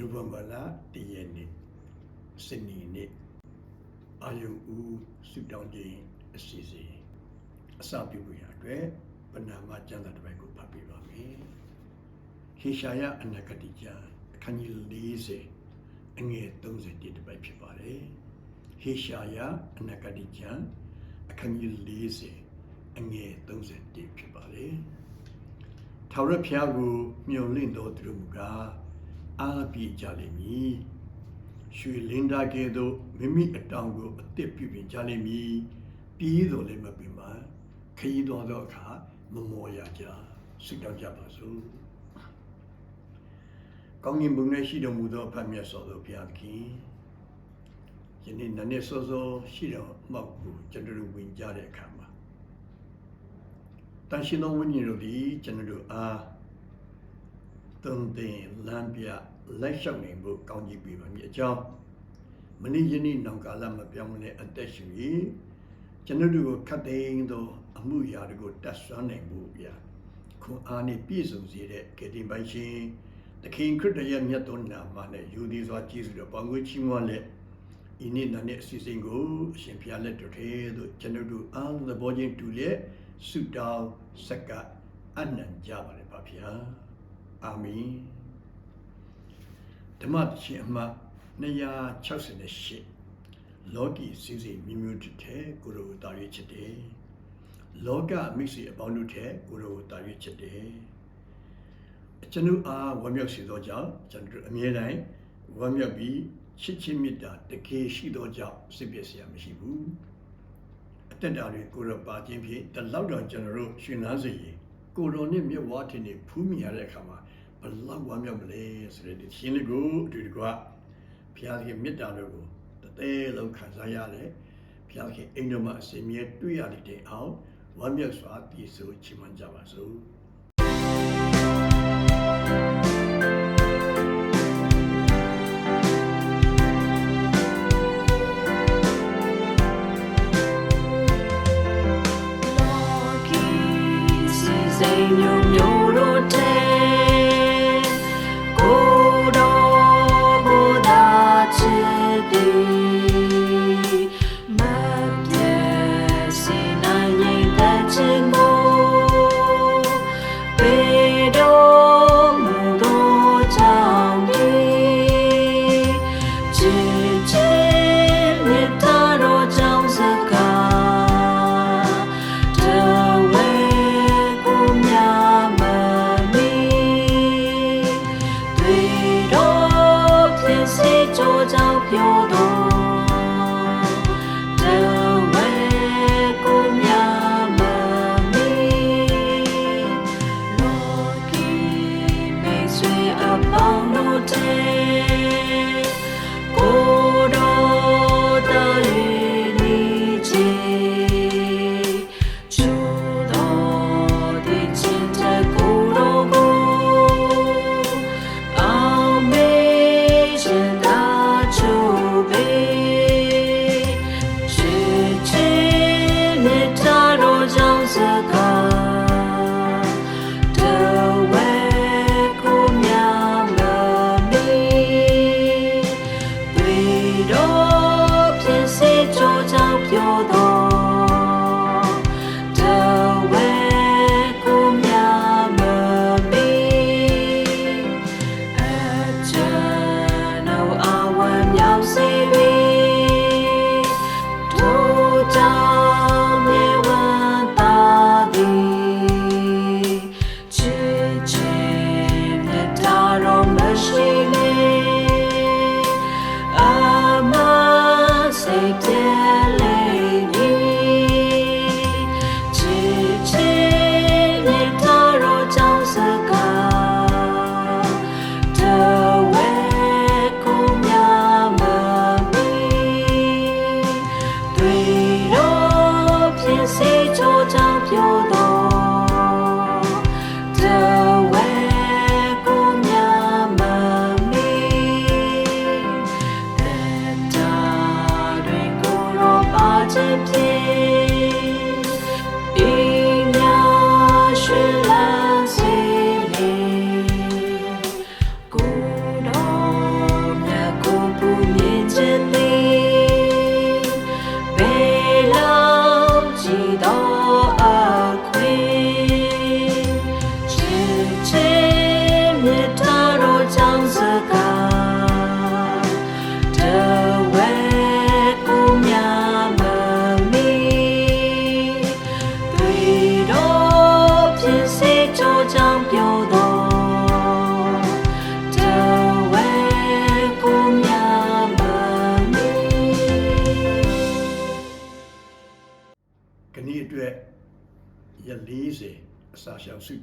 နိုဝင်ဘာလ1ရက်နေ့စနေနေ့အာယုဦးစုတောင်းခြင်းအစီအစဉ်အစပြုဖို့ရအတွက်ပဏာမကျမ်းစာတစ်ပိုက်ကိုဖတ်ပြပါမယ်။ဟေရှာယအနာဂတိကျမ်းအခန်းကြီး40အငယ်31တစ်ပိုက်ဖြစ်ပါတယ်။ဟေရှာယအနာဂတိကျမ်းအခန်းကြီး40အငယ်31ဖြစ်ပါတယ်။ထာဝရဘုရားကိုမျှော်လင့်တော်သူတို့က အားပြည့်ကြလိမ့်မည်ရွှေလင်းတာကဲ့သို့မိမိအတောင်ကိုအသစ်ပြုပြင်ကြလိမ့်မည်ပြီးတော်လည်းမပင်ပါခရီးတော်သောအခါမမောရကြစိတ်တောင်းကြပါစို့ကောင်းကင်ဘုံ၌ရှိတော်မူသောအဖတ်မြတ်စွာသောဘုရားခင်ယနေ့နည်းနည်းစောစောရှိတော်မောက်ကိုကျွန်တော်တို့ဝင်ကြတဲ့အခါမှာတန်ရှင်သောဝိညာဉ်တို့သည်ကျွန်တော်တို့အား တုံတင်လမ်းပြလက်လျှောက်နိုင်ဖို့ကောင်းကြီးပေးပါမည်အကြောင်းမနေ့ယနေ့နောင်ကာလမပြောင်းလဲအသက်ရှင်၍ကျွန်တော်တို့ကိုခတ်သိမ်းသောအမှုရာတွေကိုတတ်ဆွမ်းနိုင်ဖို့ပြခွန်အားနှင့်ပြည့်စုံစေတဲ့ကေတင်ပိုင်ရှင်သခင်ခရစ်တော်ရဲ့မြတ်သောနာမနဲ့ယူသည်စွာကျေးဇူးတော်ပေါင်းကိုချီးမွမ်းလက်ဤနေ့နဲ့အစီအစဉ်ကိုအရှင်ဖျားလက်တော်ထဲသို့ကျွန်တော်တို့အားလုံးသဘောချင်းတူလျက်ဆုတောင်းဆက်ကပ်အနံ့ကြပါလေပါဗျာ အာမင်ဓမ္မတခြင်းအမှတ်268လောကီစည်းစိမ်မျိုးမျိုးတစ်ထဲကိုယ်တော်ကိုတာရွေးချစ်တယ်လောကမိတ်ဆွေအပေါင်းတို့ထဲကိုယ်တော်ကိုတာရွေးချစ်တယ်ကျွန်ုပ်အားဝမ်းမြောက်စေသောကြောင့်ကျွန်တော်အမြဲတမ်းဝမ်းမြောက်ပြီးချစ်ချင်းမေတ္တာတကယ်ရှိသောကြောင့်စိတ်ပြည့်စရာမရှိဘူးအတက်တာတွေကိုယ်တော်ပါခြင်းဖြင့်တလောက်တော့ကျွန်တော်တို့ရှင်နာစေရင်ကိုယ်တော်နဲ့မြတ်ဝါထင်နေဖူးမြင်ရတဲ့အခါမှာ ဘလောက်ဝမ်းမြောက်မလဲဆိုတဲ့ဒီရှင်လေးကိုအတူတကွဘုရားရှင်မေတ္တာတော်ကိုတသေးလုံးခံစားရတယ်ဘုရားရှင်အိမ်တော်မှာအစဉ်မြဲတွေ့ရတဲ့အောင်ဝမ်းမြောက်စွာပြည့်စုံချီးမွမ်းကြပါစို့လောကီ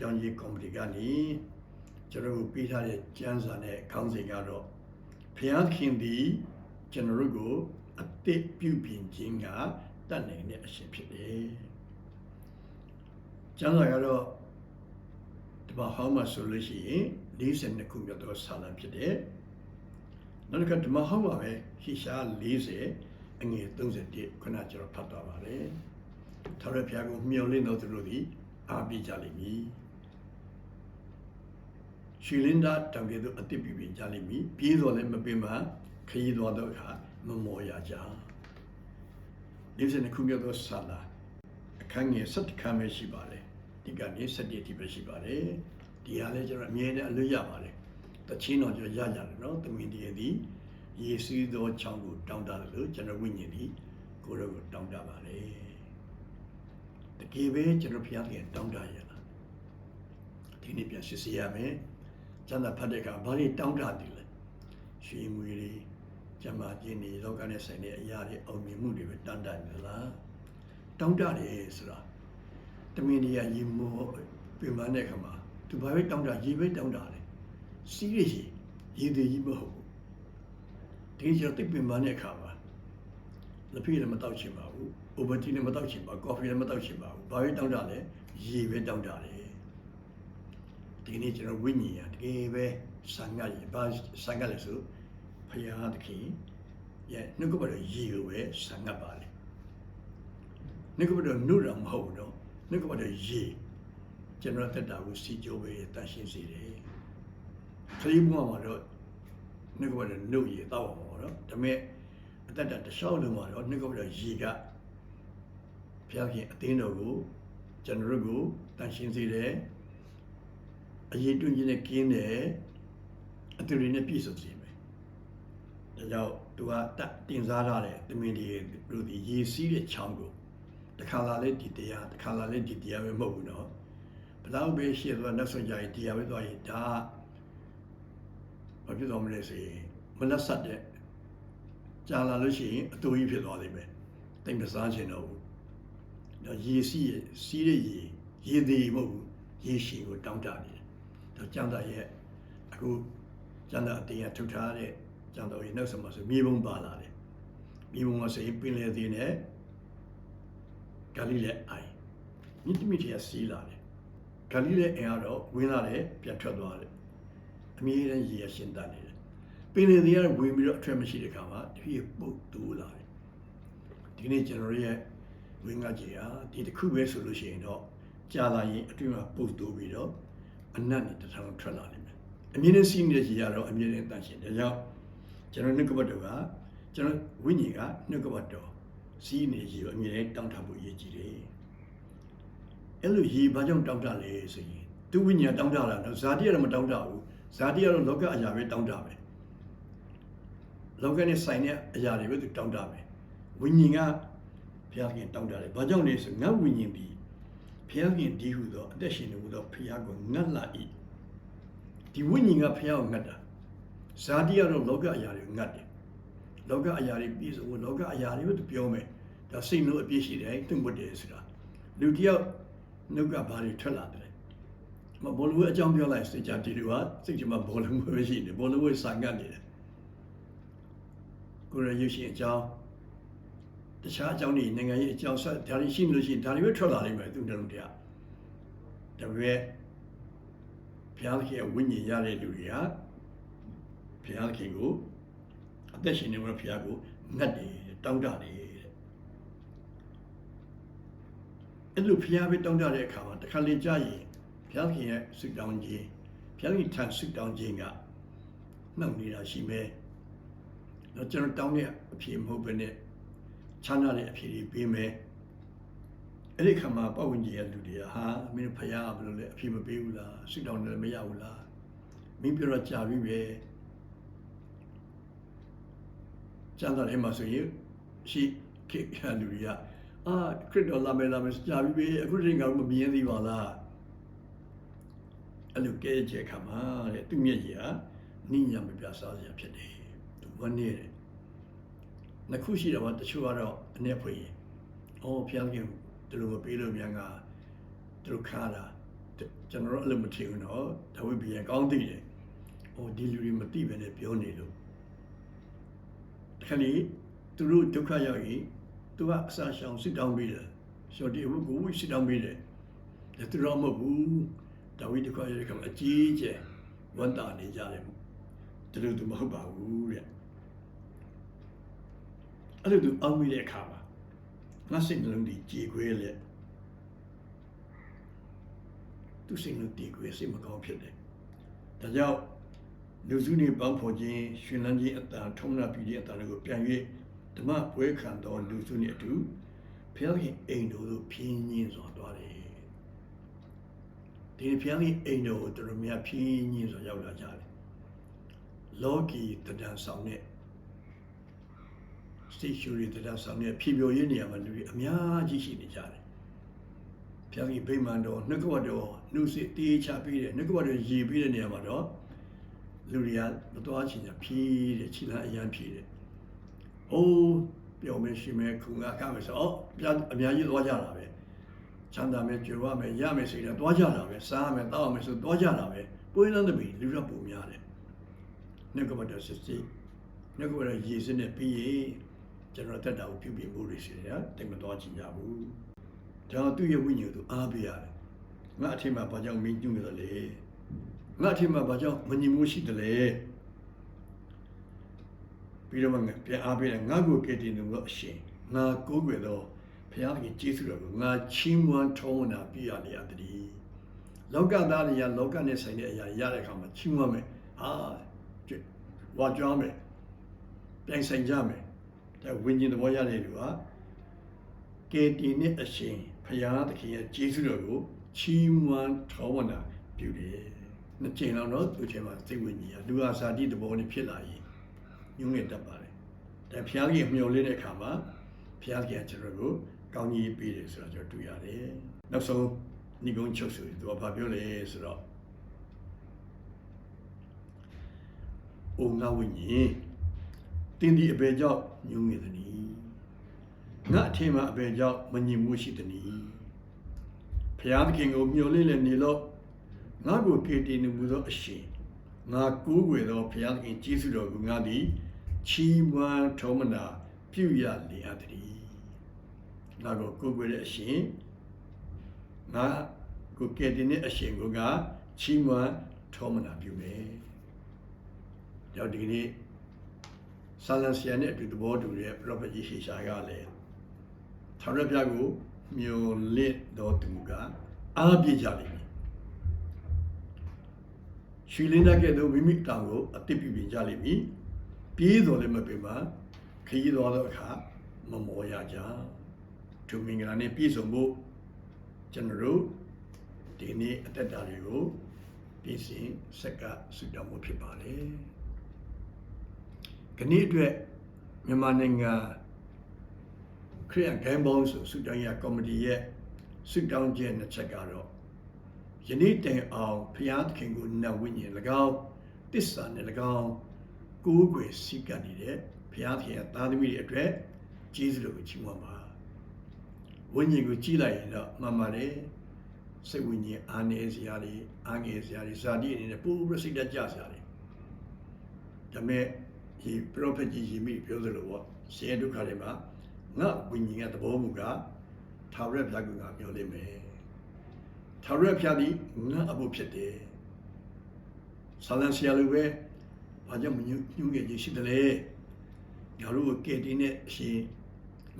တောင်းရေးကော်မတီကနေကျွန်တော်တို့ပေးထားတဲ့ကျမ်းစာနဲ့ခေါင်းစဉ်ကတော့ဖျားခင်သည်ကျွန်တော်တို့ကိုအတိတ်ပြုပြင်ခြင်းကတတ်နိုင်တဲ့အရှင်ဖြစ်တယ်။ကျမ်းစာကတော့ဒီမှာဟောင်းမှာဆိုလို့ရှိရင်42ခုမြောက်သောစာလံဖြစ်တယ်။နောက်တစ်ခါဒီမှာဟောင်းမှာပဲဟိရှာ40အငယ်31ခုနကျွန်တော်ဖတ်သွားပါတယ်။ထာဝရဘုရားကိုမျှော်လင့်တော်သူတို့သည်အားပေးကြလိမ့်မည်။ ရှင်လင်းသားတံပြေသူအတိတ်ပြည်ပြင်ကြလိမ့်မည်။ပြေးတော်လည်းမပင်မခရီးတော်တော့ဟာမမောရကြ။ဒီစနေခုမြောက်သောစာလံအခန်းငယ်7ခန်းပဲရှိပါတယ်။ဒီကနေ7တိပဲရှိပါတယ်။ဒီဟာလည်းကျွန်တော်အမြဲတမ်းအလွတ်ရပါတယ်။တချင်းတော်ကျွန်တော်ရကြတယ်နော်။သမင်တည်းသည်ယေစီသောချောင်းကိုတောင်းတတယ်လို့ကျွန်တော်ဝိညာဉ်သည်ကိုယ်တော်ကိုတောင်းတပါတယ်။တကယ်ပဲကျွန်တော်ဖျားခင်တောင်းတရလား။ဒီနေ့ပြန်စစ်ဆေးရမယ်။ ကျမ်းစာဖတ်တဲ့အခါဘာလို့တောင်းတတယ်လဲ။ရွှေငွေတွေကျမကြီးနေလောကနဲ့ဆိုင်တဲ့အရာတွေအောင်မြင်မှုတွေပဲတန်တနေလား။တောင်းတတယ်ဆိုတာတမင်တရားရေမောပြင်ပန်းတဲ့ခါမှာသူဘာပဲတောင်းတရေပဲတောင်းတတယ်။စီးရရေရေတွေကြီးမဟုတ်ဘူး။ဒီကျတော့တိတ်ပြင်ပန်းတဲ့ခါမှာလက်ဖေးလည်းမတောက်ချင်ပါဘူး။ overtea လည်းမတောက်ချင်ပါဘူး။ coffee လည်းမတောက်ချင်ပါဘူး။ဘာပဲတောင်းတလဲရေပဲတောင်းတတယ်။ ဒီနေ့ကျွန်တော်ဝိညာဉ်ရတကယ်ပဲဆံငတ်ရေဘာဆံငတ်လဲဆိုဖရာသခင်ရဲ့နှုတ်ကပတော်ရေကိုပဲဆံငတ်ပါလေနှုတ်ကပတော်နှုတ်တော်မဟုတ်ဘူးနော်နှုတ်ကပတော်ရေကျွန်တော်တက်တာကိုစီကြိုးပဲတန်ရှင်းစေတယ်ခရီးဘုံမှာတော့နှုတ်ကပတော်နှုတ်ရေတောက်အောင်ပေါ့နော်ဒါပေမဲ့အသက်တာတစ်လျှောက်လုံးမှာတော့နှုတ်ကပတော်ရေကဘုရားခင်အသင်းတော်ကိုကျွန်တော်တို့ကိုတန်ရှင်းစေတယ် အရေးတွင်းခြင်းနဲ့ကင်းတယ်အတူတွေနဲ့ပြည့်စုံစေမယ်။ဒါကြောင့်သူကတတင်စားထားတဲ့တမင်တွေတို့ဒီရေစီးတဲ့ချောင်းကိုတစ်ခါလာလဲဒီတရားတစ်ခါလာလဲဒီတရားပဲမဟုတ်ဘူးနော်။ဘလောက်ပဲရှေ့သွားနောက်ဆုံးကြရင်တရားပဲသွားရင်ဒါဘာဖြစ်သွားမလဲဆိုရင်မနှက်ဆက်တဲ့ကြာလာလို့ရှိရင်အတူကြီးဖြစ်သွားလိမ့်မယ်။တိမ်မစားချင်တော့ဘူး။တော့ရေစီးရစီးတဲ့ရေရေသေးမဟုတ်ဘူး။ရေရှိကိုတောင်းတနေ တယ်။တော့ကျမ်းစာရဲ့အခုကျမ်းစာအတင်းကထုတ်ထားတဲ့ကျမ်းတော်ရဲ့နောက်ဆုံးမှာဆိုမြေပုံပါလာတယ်မြေပုံမှာဆိုရင်ပင်လယ်သေးနဲ့ဂါလိလဲအိုင်မြစ်တမိတည်းစီးလာတယ်ဂါလိလဲအင်ကတော့ဝင်လာတယ်ပြန်ထွက်သွားတယ်အမြဲတမ်းရေရရှင်တတ်နေတယ်ပင်လယ်သေးကဝင်ပြီးတော့အထွက်မရှိတဲ့ခါမှာတဖြည်းပုတ်တူးလာတယ်ဒီနေ့ကျွန်တော်ရဲ့ဝင်ကကြီးဟာဒီတစ်ခုပဲဆိုလို့ရှိရင်တော့ကြာလာရင်အတွင်းမှာပုတ်တူးပြီးတော့ အနတ်နဲ့တထောင်ထွက်လာလိမ့်မယ်အမြဲတမ်းစီးနေတဲ့ရေကတော့အမြဲတမ်းတန့်ရှင်တယ်ကြောင့်ကျွန်တော်နှုတ်ကပတ်တော်ကကျွန်တော်ဝိညာဉ်ကနှုတ်ကပတ်တော်စီးနေရေကိုအမြဲတမ်းတောင်းတဖို့ရည်ကြည်တယ်အဲ့လိုရေဘာကြောင့်တောင်းတလဲဆိုရင်သူဝိညာဉ်တောင်းတတာတော့ဇာတိကတော့မတောင်းတဘူးဇာတိကတော့လောကအရာပဲတောင်းတပဲလောကနဲ့ဆိုင်တဲ့အရာတွေပဲသူတောင်းတပဲဝိညာဉ်ကဘုရားခင်တောင်းတတယ်ဘာကြောင့်လဲဆိုငါဝိညာဉ်ဒီ ဘုရားခင်ဒီဟုသောအသက်ရှင်နေဟုသောဘုရားကိုငတ်လာ၏ဒီဝိညာဉ်ကဘုရားကိုငတ်တာဇာတိကတော့လောကအရာတွေငတ်တယ်လောကအရာတွေပြည့်စုံလောကအရာတွေပဲသူပြောမယ်ဒါစိတ်လို့အပြည့်ရှိတယ်တွန့်ပွတ်တယ်ဆိုတာလူတယောက်နှုတ်ကဘာတွေထွက်လာတယ်မဘောလုံးအကြောင်းပြောလိုက်စိတ်ကြဒီလူကစိတ်ကြမှာဘောလုံးပဲရှိတယ်ဘောလုံးဝဆန်ကတ်နေတယ်ကိုရရွှေအကြောင်း တခြားအကြောင်းတွေနိုင်ငံရေးအကြောင်းဆက်ဒါတွေရှိနေလို့ရှိရင်ဒါတွေပဲထွက်လာနိုင်မယ်သူတလုံးတရားဒါပေမဲ့ဘုရားခင်ဝိညာဉ်ရတဲ့လူတွေကဘုရားခင်ကိုအသက်ရှင်နေမှာဘုရားကိုငတ်တယ်တောင်းတတယ်တဲ့အဲ့လိုဘုရားပဲတောင်းတတဲ့အခါမှာတစ်ခါလေကြာရင်ဘုရားခင်ရဲ့ဆုတောင်းခြင်းဘုရားခင်ထံဆုတောင်းခြင်းကနှောင့်နေတာရှိမယ်တော့ကျွန်တော်တောင်းတဲ့အဖြေမဟုတ်ဘဲနဲ့ ချမ်းသာတဲ့အဖြေတွေပေးမယ်အဲ့ဒီခါမှာပတ်ဝန်းကျင်ရဲ့လူတွေကဟာမင်းဖယားဘယ်လိုလဲအဖြေမပေးဘူးလားဆုတောင်းတယ်မရဘူးလားမင်းပြောတော့ကြာပြီပဲကျမ်းစာထဲမှာဆိုရင်ရှိခေတ်လူတွေကအာခရစ်တော်လာမယ်လာမယ်ကြာပြီပဲအခုချိန်ကမမြင်သေးပါလားအဲ့လိုကဲကြခါမှာတဲ့သူမျက်ရည်ဟာနိညာမပြစားစရာဖြစ်တယ်သူဝန်းနေတယ် နှစ်ခုရှိတော့တချို့ကတော့အ내ဖွေရင်အော်ဖျောင်းခင်ဒီလိုမပေးလို့မြန်ကသူတို့ခါတာကျွန်တော်တို့အဲ့လိုမထင်ဘူးနော်ဒါဝိဘီယံကောင်းသိတယ်ဟိုဒီလူတွေမသိပဲနဲ့ပြောနေလို့ခဏလေးသူတို့ဒုက္ခရောက်ရင်သူကအစာရှောင်စစ်တောင်းပေးတယ်ရှော်ဒီဘုကိုဝိစစ်တောင်းပေးတယ်ဒါသူတော့မဟုတ်ဘူးဒါဝိဒုက္ခရောက်တဲ့ခါမှာအကြီးကျယ်ဝန်တာနေကြတယ်သူတို့သူမဟုတ်ပါဘူးတဲ့ အဲ့လိုသူအောက်မိတဲ့အခါမှာငါစိတ်နှလုံးဒီကြေခွဲလေသူစိတ်နှလုံးကြေခွဲစိတ်မကောင်းဖြစ်တယ်ဒါကြောင့်လူစုနေပေါင်းဖော်ခြင်းရှင်လန်းခြင်းအတန်ထုံးနာပြီးတဲ့အတန်တွေကိုပြန်၍ဓမ္မပွဲခံတော်လူစုနေအတူဖျားခင်အိမ်တော်သို့ဖြင်းညင်းစွာသွားတယ်ဒီဖျားခင်အိမ်တော်ကိုတော်တော်များဖြင်းညင်းစွာရောက်လာကြတယ်လောကီတဒံဆောင်တဲ့ စိတ်ရှူရတဒံဆောင်တဲ့ဖြေပြိုရင်းနေရာမှာလူတွေအများကြီးရှိနေကြတယ်ဖျားခင်ဗိမာန်တော်နှုတ်ကပတ်တော်နှုတ်စစ်တေးချပြီးတဲ့နှုတ်ကပတ်တော်ရည်ပြီးတဲ့နေရာမှာတော့လူတွေကမတော်ချင်ကြဖြီးတဲ့ခြေလမ်းအရန်ဖြီးတဲ့။အိုးပြောမယ်ရှိမယ်ခုငါကမယ်ဆိုအော်ပြအများကြီးသွားကြတာပဲ။ချမ်းသာမယ်ကြွယ်ဝမယ်ရမယ်စိတ်နဲ့သွားကြတာပဲ။စားမယ်တောက်မယ်ဆိုသွားကြတာပဲ။ပွေးလန်းတဲ့ပြီလူရပုံများတယ်။နှုတ်ကပတ်တော်စစ်စစ်နှုတ်ကပတ်တော်ရည်စနဲ့ပြီးရင် ကျွန်တော်တက်တာကိုပြုပြင်မှုတွေရှိတယ်။တိတ်မသွားချင်ကြဘူး။ဒါသူ့ရဲ့ဝိညာဉ်ကိုအားပေးရတယ်။ငါအထင်မှာဘာကြောင့်မင်းညွှန်ရလဲ။ငါအထင်မှာဘာကြောင့်မညီမှုရှိတယ်လဲပြီးတော့မှငါပြန်အားပေးတယ်ငါ့ကိုကယ်တင်တော်အရှင်ငါကိုးကွယ်သောဘုရားသခင်ကျေးဇူးတော်ကိုငါချီးမွမ်းထောင်းနာပြရလျက်တည်းလောကသားတွေကလောကနဲ့ဆိုင်တဲ့အရာရတဲ့အခါမှာချီးမွမ်းမယ်ဟာဝါကြွားမယ်ပြိုင်ဆိုင်ကြမယ် ဒါဝိညာဉ်သဘောရတဲ့လူဟာကယ်တင်တဲ့အရှင်ဘုရားသခင်ရဲ့ကျေးဇူးတော်ကိုချီးမွမ်းထောင်းနာပြုတယ်နှစ်ချိန်လောက်တော့သူချိန်မှာစိတ်ဝိညာဉ်ကလူဟာဇာတိသဘောနဲ့ဖြစ်လာရင်ညှိုးငယ်တတ်ပါတယ်ဒါဘုရားကြီးမျှော်လင့်တဲ့အခါမှာဘုရားကြီးကကျွန်တော်ကိုကောင်းကြီးပေးတယ်ဆိုတော့ကျွန်တော်တွေ့ရတယ်နောက်ဆုံးဏိဂုံးချုပ်ဆိုသူကဘာပြောလဲဆိုတော့အိုငါဝိညာဉ် တင်းဒီအပေကြောင့်ညှိုးငယ်သည်ငါအထင်မှာအပေကြောင့်မငြိမ်မှုရှိသည်ဘုရားသခင်ကိုမျှော်လင့်လည်းနေလို့ငါကိုကေတင်မှုသောအရှင်ငါကိုးကွယ်သောဘုရားသခင်ကျေးဇူးတော်ကိုငါသည်ချီးမွမ်းထောမနာပြုရလေအပ်သည်ငါကိုကိုးကွယ်တဲ့အရှင်ငါကိုကယ်တင်တဲ့အရှင်ကိုကချီးမွမ်းထောမနာပြုမယ်။ကြောင့်ဒီကနေ့ ဆာလန်ဆီယန်နဲ့အတူသဘောတူတဲ့ prophet ကြီးရှေရှာကလည်းထာဝရဘုရားကိုမျှော်လင့်တော်သူကအားပြည့်ကြလိမ့်မယ်။ရွှေလင်းတဲ့ကဲ့သို့မိမိတောင်ကိုအတိတ်ပြုပြင်ကြလိမ့်မည်။ပြေးတော်လည်းမပင်ပါခရီးတော်သောအခါမမောရကြ။သူမင်္ဂလာနဲ့ပြည့်စုံဖို့ကျွန်တော်တို့ဒီနေ့အသက်တာတွေကိုပြင်ဆင်ဆက်ကဆုတောင်းမှုဖြစ်ပါလေ။ ခဏအတွက်မြန်မာနိုင်ငံခရစ်ယာန်ဂိမ်းဘောင်းဆိုဆုတောင်းရကော်မတီရဲ့ဆုတောင်းခြင်းတစ်ချက်ကတော့ယနေ့တိုင်အောင်ဘုရားသခင်ကိုနတ်ဝိညာဉ်၎င်းတစ္ဆာနဲ့၎င်းကိုးကွယ်စိတ်နေတဲ့ဘုရားသခင်ရဲ့သားသမီးတွေအတွက်ကျေးဇူးတော်ကိုချီးမွမ်းပါဝိညာဉ်ကိုကြည်လိုက်ရင်တော့မှန်ပါတယ်စိတ်ဝိညာဉ်အားနည်းစရာတွေအားငယ်စရာတွေဇာတိအနေနဲ့ပူပူစိတ်တက်ကြစရာတွေဒါမဲ့ ဒီပရောဖက်ကြီးယီမိပြောသလိုပေါ့ဆင်းရဲဒုက္ခတွေမှာငါဝိညာဉ်ရဲ့သဘောမူကထာဝရဘုရားကငါပြောလိမ့်မယ်ထာဝရဘုရားသည်ငါအဖို့ဖြစ်တယ်ဆာလန်ဆီယာလိုပဲဘာကြောင့်မညှို့ငယ်ခြင်းရှိတယ်လဲငါတို့ကိုကယ်တင်တဲ့အရှင်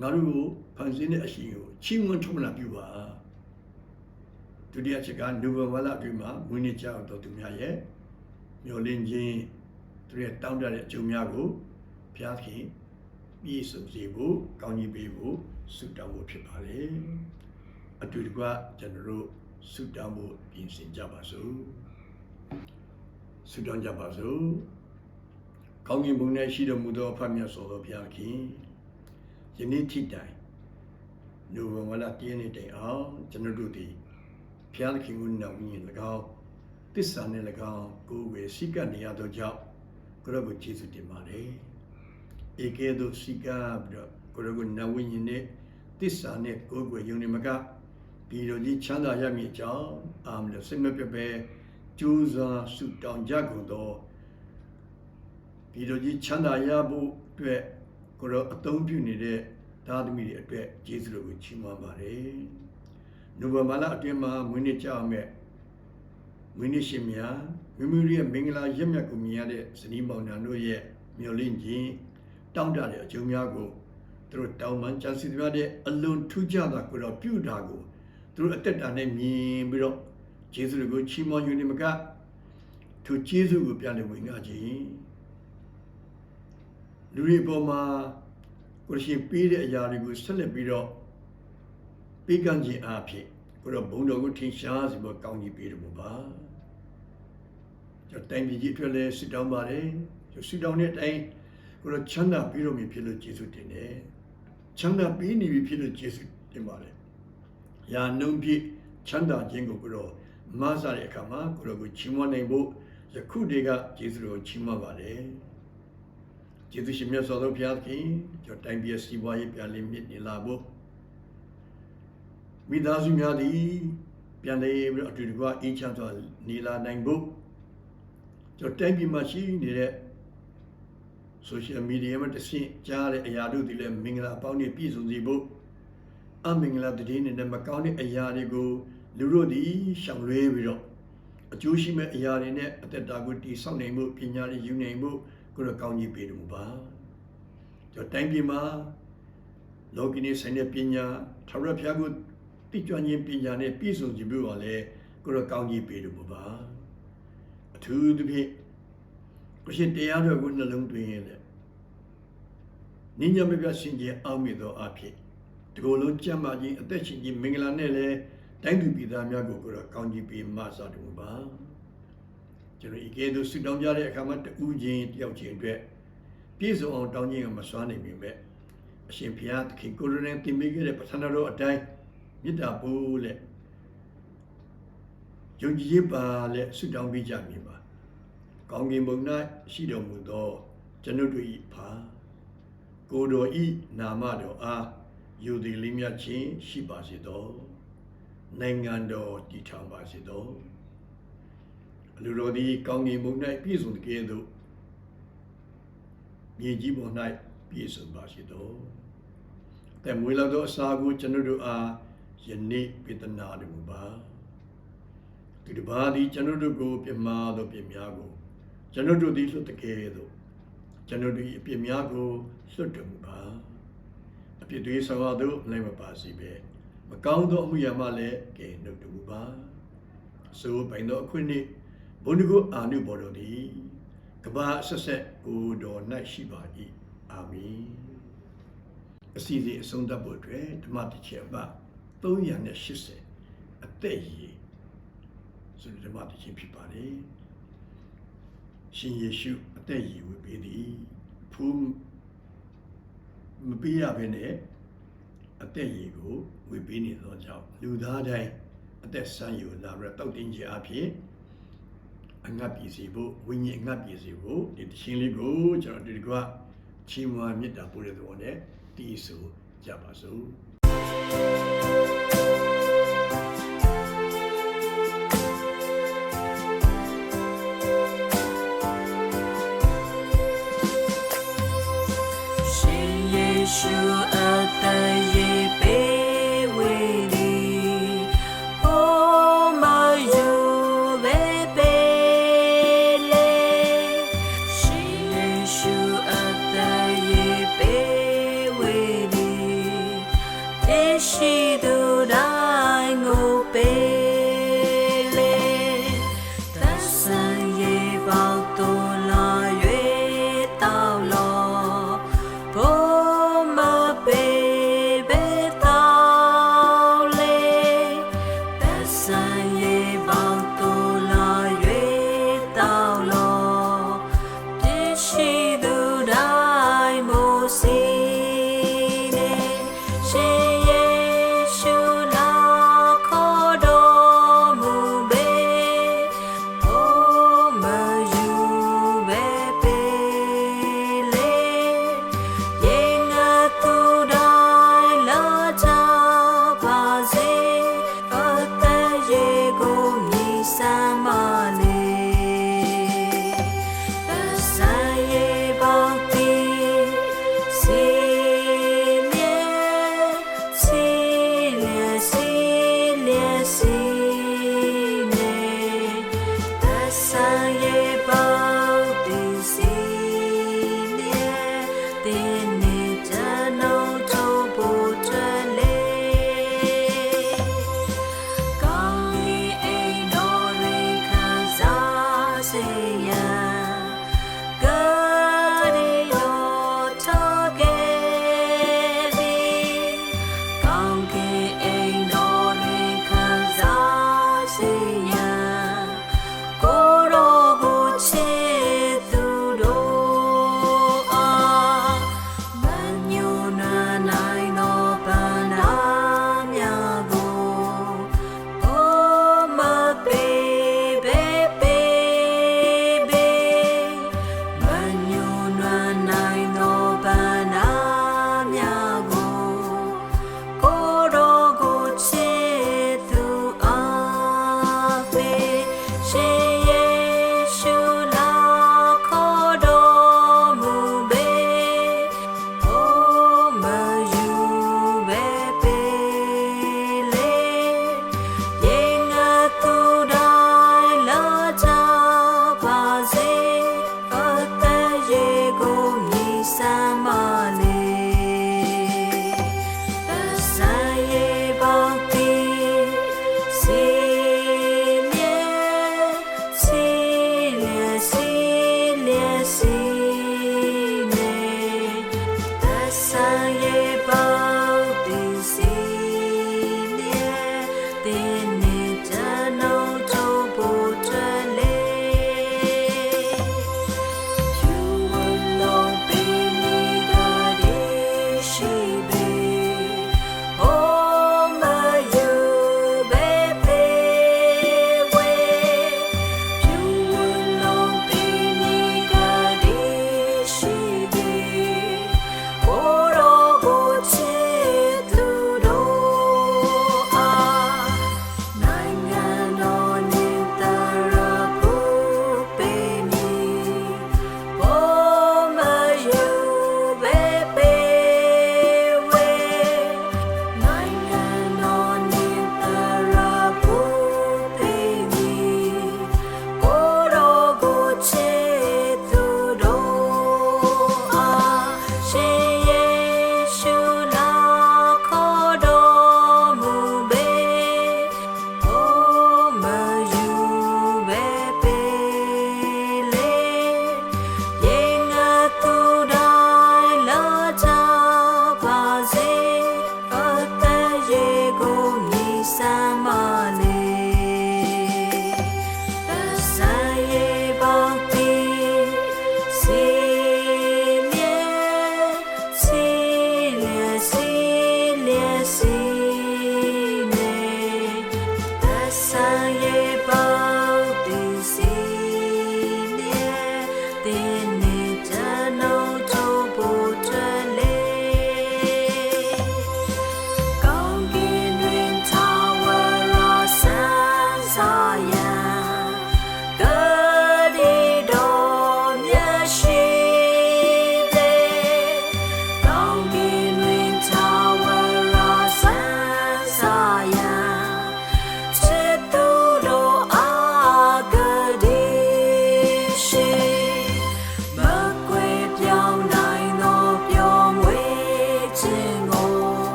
ငါတို့ကိုဖန်ဆင်းတဲ့အရှင်ကိုချီးမွမ်းထုံးလာပြုပါဒုတိယချက်ကနိုဘယ်ဝါလာအတွင်းမှာမွေးနေ့ကြောက်တော်သူများရဲ့မျောလင်းခြင်း သူရဲ့တောင်းတတဲ့အကျိုးများကိုဘုရားခင်ပြည့်စုံစေဖို့ကောင်းကြီးပေးဖို့ဆုတောင်းဖို့ဖြစ်ပါလေအတူတကွကျွန်တော်တို့ဆုတောင်းဖို့ပြင်ဆင်ကြပါစို့ဆုတောင်းကြပါစို့ကောင်းကင်ဘုံ၌ရှိတော်မူသောအဖမြတ်စွာသောဘုရားခင်ယနေ့ထိတိုင်နိုဝင်ဘာလတည့်နေ့တိုင်အောင်ကျွန်တော်တို့ဒီဘုရားသခင်ကိုနာမည်၎င်းတစ္ဆာနဲ့၎င်းကိုယ်ဝေစိကတ်နေရသောကြောင့် ကိုရောကိုကျေးဇူးတင်ပါတယ်ဧကဲသို့စိကပ်ပြီးတော့ကိုရောကိုနာဝိညာဉ်နဲ့တစ္ဆာနဲ့ကိုယ်ဝေယုံနေမကပြည်တော်ကြီးချမ်းသာရမည်အကြောင်းအာမလို့စိတ်မပြတ်ပဲကြိုးစားဆုတောင်းကြကုန်သောပြည်တော်ကြီးချမ်းသာရဖို့အတွက်ကိုရောအသုံးပြုနေတဲ့သားသမီးတွေအတွက်ကျေးဇူးတော်ကိုချီးမွမ်းပါတယ်။နိုဝင်ဘာလအတွင်းမှာမွေးနေ့ကြောက်မဲ့မွေးနေ့ရှင်များ မိမိတို့ရဲ့မင်္ဂလာရက်မြတ်ကိုမြင်ရတဲ့ဇနီးမောင်နှံတို့ရဲ့မျှော်လင့်ခြင်းတောင်းတတဲ့အကျိုးများကိုသူတို့တောင်းပန်ကြံစီသမျှတဲ့အလွန်ထူးခြားတာကိုတော့ပြုတာကိုသူတို့အသက်တာနဲ့မြင်ပြီးတော့ကျေးဇူးတော်ကိုချီးမွမ်းယူနေမကသူကျေးဇူးကိုပြန်လည်ဝင်ငါခြင်းလူတွေပေါ်မှာကိုရှင်ပေးတဲ့အရာတွေကိုဆက်လက်ပြီးတော့ပေးကမ်းခြင်းအဖြစ်ကိုတော့ဘုံတော်ကိုထင်ရှားစီပေါ်ကောင်းကြီးပေးတယ်ပေါ့ပါ ကျွန်တော်တိုင်ပြည်ကြီးအတွက်လည်းဆုတောင်းပါတယ်ကျွန်တော်ဆုတောင်းတဲ့အတိုင်းကိုတော့ချမ်းသာပြီးတော့မြဖြစ်လို့ကျေးဇူးတင်တယ်ချမ်းသာပြီးနေပြီဖြစ်လို့ကျေးဇူးတင်ပါတယ်ရာနှုံပြည့်ချမ်းသာခြင်းကိုကိုတော့မဆရတဲ့အခါမှာကိုတော့ကိုချီးမွမ်းနိုင်ဖို့ယခုတည်းကကျေးဇူးတော်ချီးမွမ်းပါတယ်ကျေးဇူးရှင်မြတ်စွာဘုရားခင်ကျွန်တော်တိုင်ပြည်စီးပွားရေးပြန်လည်မြင့်နေလာဖို့မိသားစုများသည်ပြန်လည်ပြီးတော့အတူတကွအေးချမ်းစွာနေလာနိုင်ဖို့ ကျွန်တော်တိုင်ပြည်မှာရှိနေတဲ့ social media မှာတဆင့်ကြားတဲ့အရာတို့ဒီလည်းမင်္ဂလာအပေါင်းနဲ့ပြည့်စုံစေဖို့အမင်္ဂလာတည်နေတဲ့မကောင်းတဲ့အရာတွေကိုလူတို့သည်ရှောင်လွဲပြီးတော့အကျိုးရှိမဲ့အရာတွေနဲ့အသက်တာကိုတည်ဆောက်နိုင်မှုပညာတွေယူနိုင်မှုကိုတော့ကောင်းကြီးပေးလို့ပါကျွန်တော်တိုင်းပြည်မှာလောကီနေဆိုင်တဲ့ပညာထာဝရဘုရားကိုတိကျွမ်းခြင်းပညာနဲ့ပြည့်စုံခြင်းပြုပါလေကိုတော့ကောင်းကြီးပေးလို့ပါ အထူးသဖြင့်ကိုရှင်တရားတော်ကိုနှလုံးသွင်းရင်လေနိညာမပြတ်ရှင်ခြင်းအောက်မြစ်သောအဖြစ်ဒီလိုလုံးကြံ့မာခြင်းအသက်ရှင်ခြင်းမင်္ဂလာနဲ့လည်းတိုင်းသူပြည်သားများကိုကိုတော့ကောင်းကြီးပေးမဆာတော်ပါကျွန်တော်ဤကဲ့သို့ဆုတောင်းကြတဲ့အခါမှာတူးခြင်းတယောက်ချင်းအတွက်ပြည့်စုံအောင်တောင်းခြင်းကမစွမ်းနိုင်ပေမဲ့အရှင်ဘုရားသခင်ကိုရိုနဲ့တင်ပေးခဲ့တဲ့ပထနာတော်အတိုင်းမေတ္တာပို့လက် ယုံကြည်ပါလက်ဆုတောင်းပေးကြမည်ပါကောင်းကင်ဘုံ၌ရှိတော်မူသော ကျွန်ုပ်တို့၏ဖာကိုယ်တော်ဤနာမတော်အားယူသည်လေးမြတ်ခြင်းရှိပါစေသောနိုင်ငံတော်တည်ထောင်ပါစေသောအလိုတော်သည်ကောင်းကင်ဘုံ၌ပြည့်စုံတဲ့ကဲ့သို့မြေကြီးပေါ်၌ပြည့်စုံပါစေသောแต่မွေးလာသောအစာကိုကျွန်ုပ်တို့အားယနေ့ပြတနာတော်မူပါ ဒီတစ်ပါးသည်ကျွန်ုပ်တို့ကိုပြမာသောပြများကိုကျွန်တော်တို့သည်လွတ်တကယ်သို့ကျွန်တော်တို့၏အပြစ်များကိုလွတ်တော်မူပါအပြစ်တွေဆောင်ရသောလည်းမပါစီပဲမကောင်းသောအမှုရာမှလည်းကဲနှုတ်တော်မူပါဆိုပိုင်သောအခွင့်နှင့်ဘုန်းကိုအာနုဘော်တော်သည်ကဘာဆက်ဆက်ကိုတော်၌ရှိပါ၏အာမင်အစီအစဉ်အဆုံးသတ်ဖို့အတွက်ဓမ္မတစ်ချက်ပါ380အသက်ရည် ဆိုတဲ့ဓမ္မတစ်ချက်ဖြစ်ပါလေရှင်ယေရှုအသက်ရည်ဝေပေးသည်ဖူးမပေးရဘဲနဲ့အသက်ရည်ကိုဝေပေးနေသောကြောင့်လူသားတိုင်းအသက်ဆန်းယူလာပြီးတောက်တင်ခြင်းအဖြစ်အငတ်ပြည်စီဖို့ဝိညာဉ်အငတ်ပြည်စီဖို့ဒီတခြင်းလေးကိုကျွန်တော်ဒီကွာချီးမွမ်းမေတ္တာပို့တဲ့သဘောနဲ့တည်ဆိုကြပါစို့ ယေရှုအ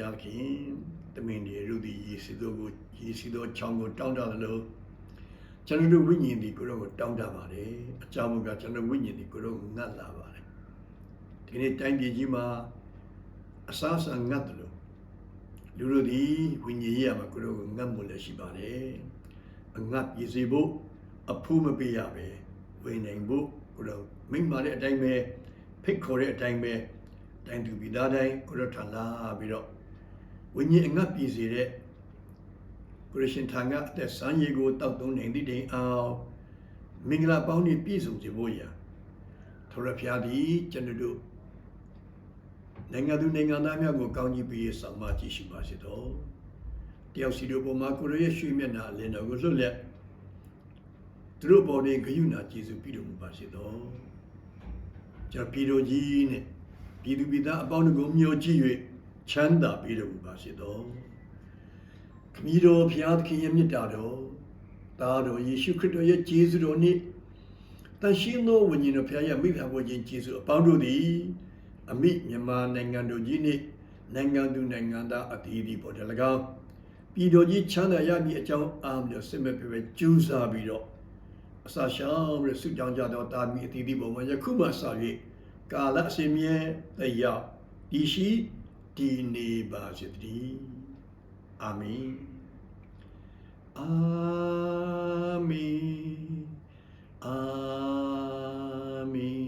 ရားခင်တမင်ဒီရုပ်ဒီယေစီတို့ကိုယေစီတို့ချောင်းကိုတောင်းတတယ်လို့ကျွန်တော်တို့ဝိညာဉ်ဒီကိုတော့ကိုတောင်းတပါတယ်အကြောင်းကကျွန်တော်ဝိညာဉ်ဒီကိုတော့ငတ်လာပါတယ်ဒီနေ့တိုင်းပြည်ကြီးမှာအစားအစာငတ်တယ်လို့လူတို့ဒီဝိညာဉ်ရေးရမှာကိုတော့ငတ်မှုလည်းရှိပါတယ်အငတ်ပြည်စီဖို့အဖူးမပေးရပဲဝိနိုင်ဖို့ကိုတော့မိမ့်ပါတဲ့အတိုင်းပဲဖိတ်ခေါ်တဲ့အတိုင်းပဲတိုင်းသူပြည်သားတိုင်းကိုရထလာပြီးတော့ ဝိညာဉ်အငတ်ပြည်စေတဲ့ကိုရရှင်ထာငါအသက်ဆန်းရည်ကိုတောက်သုံးနိုင်သည့်တိုင်အောင်မင်္ဂလာပေါင်းနှင့်ပြည့်စုံစေဖို့ရာထောရဖျားသည်ကျွန်တော်တို့နိုင်ငံသူနိုင်ငံသားများကိုကောင်းကြီးပေးဆောင်မကြည့်ရှိပါစေတော့တယောက်စီတို့ပေါ်မှာကိုရရဲ့ရွှေမျက်နှာလင်းတော်ကိုလွတ်လပ်သူတို့ပေါ်တွင်ဂယုဏကျေးဇူးပြုတော်မူပါစေတော့ကျွန်တော်ပြည်တော်ကြီးနဲ့ပြည်သူပြည်သားအပေါင်းတို့ကိုမျှော်ကြည့်၍ ချမ်းသာပေးတော်မူပါစေသောခမည်းတော်ဖျားသခင်ရဲ့မြတ်တာတော်သားတော်ယေရှုခရစ်တော်ရဲ့ကျေးဇူးတော်နှင့်တန်ရှင်းသောဝိညာဉ်တော်ဖျားရဲ့မိဖုရားဘုရားကျေးဇူးအပေါင်းတို့သည်အမိမြန်မာနိုင်ငံတော်ကြီးနှင့်နိုင်ငံသူနိုင်ငံသားအသီးသီးပေါ်တယ်၎င်းပြည်တော်ကြီးချမ်းသာရမည်အကြောင်းအားမျိုးစစ်မဲ့ပြပဲကျူးစားပြီးတော့အစာရှောင်းပြီးဆုတောင်းကြတော့တာမီအသီးသီးပေါ်မှာယခုမှစ၍ကာလအစဉ်မြဲတည်ရောက်တည်ရှိ তিনি বাজরি আমি আমি আমি